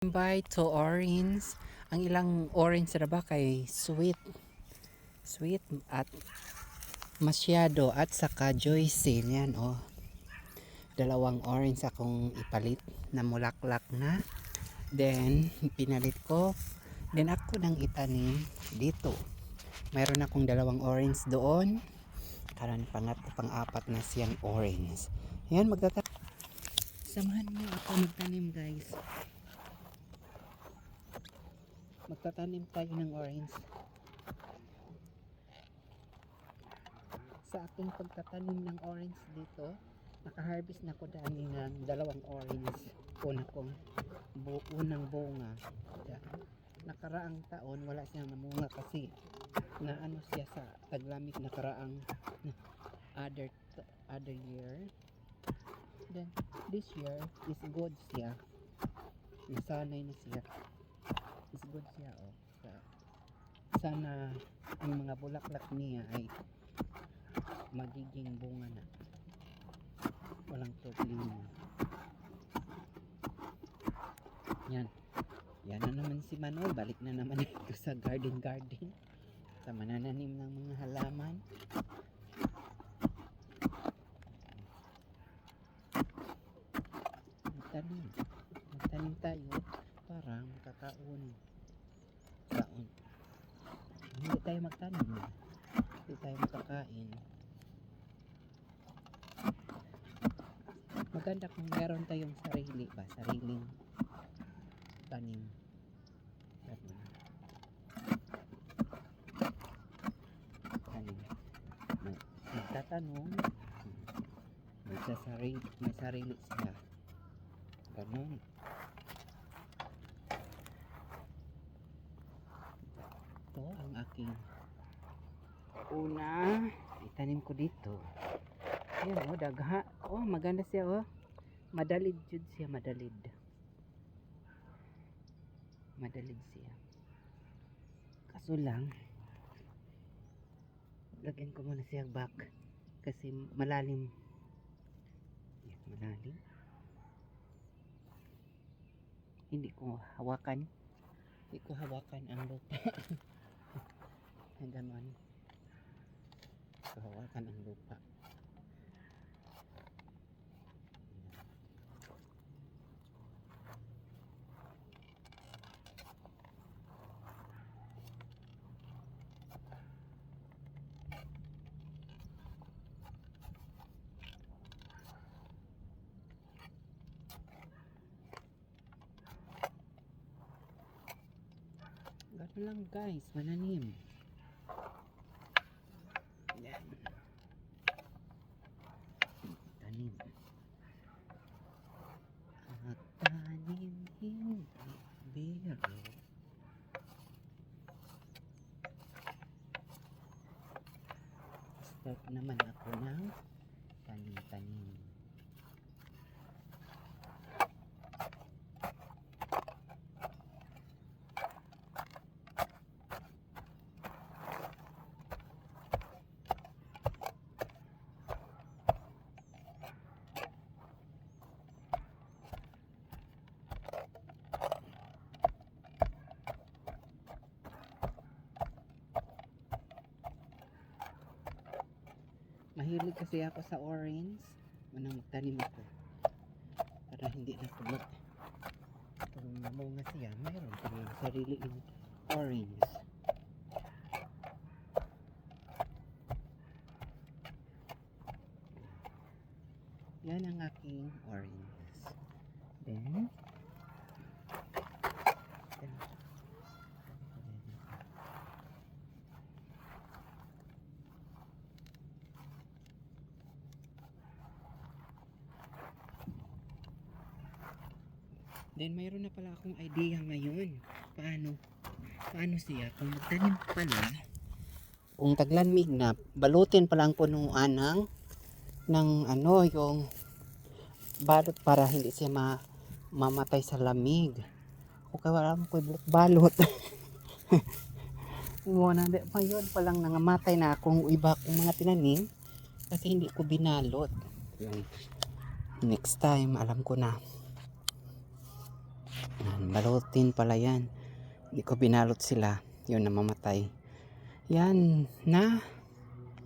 By to orange. Ang ilang orange na kay sweet. Sweet at masyado at saka joycil yan oh. Dalawang orange akong ipalit na mulaklak na. Then pinalit ko. Then ako nang itanim dito. Mayroon akong dalawang orange doon. Karan pangatlo pang-apat na siyang orange. Yan magtata Samahan niyo ako magtanim guys. Magtatanim tayo ng orange. Sa aking pagtatanim ng orange dito, nakaharvest na ko dami ng dalawang orange. Una kong bu unang bunga. Nakaraang taon wala siyang namunga kasi na ano siya sa taglamig nakaraang other other year. Then this year is good siya. Nasanay na siya is good siya oh. Sa, sana ang mga bulaklak niya ay magiging bunga na. Walang problema. Yan. Yan na naman si Manoy. Balik na naman ito sa garden garden. Sa manananim ng mga halaman. Magtanim. Magtanim tayo para makakaon. Kaon. Hindi tayo magtanim. Hindi tayo makakain. Maganda kung meron tayong sarili ba? Sariling tanim. Ganun. Tanim. Mag- Magtatanong. May sarili, may sarili siya. Ganun. Ito ang aking una. Itanim ko dito. Ayan oh, dagha. Oh, maganda siya oh. Madalid jud siya, madalid. Madalid siya. Kaso lang, lagyan ko muna siya back kasi malalim. Yan, malalim. Hindi ko hawakan. Hindi ko hawakan ang lupa. Ganon. Hindi ko hawakan ang lupa. Ganun lang guys, mananim. Yan. Tanim. At tanim hindi biro. Start naman ako ng tanim-tanim. Mahilig kasi ako sa orange. Manang magtanim ako. Para hindi na kumot. Kung namunga siya, mayroon kami sarili orange. Yan ang aking orange. Then Then mayroon na pala akong idea ngayon. Paano? Paano siya? Kung magtanim pala, kung taglanmig na, balutin pala ang punuan ng, ng ano, yung balot para hindi siya ma, mamatay sa lamig. O kaya wala ko balot. Muna, pa yun palang nangamatay na akong iba kong mga tinanim kasi hindi ko binalot. Next time, alam ko na. Yan, balutin pala yan. Hindi ko binalot sila. Yun, namamatay. Yan, na.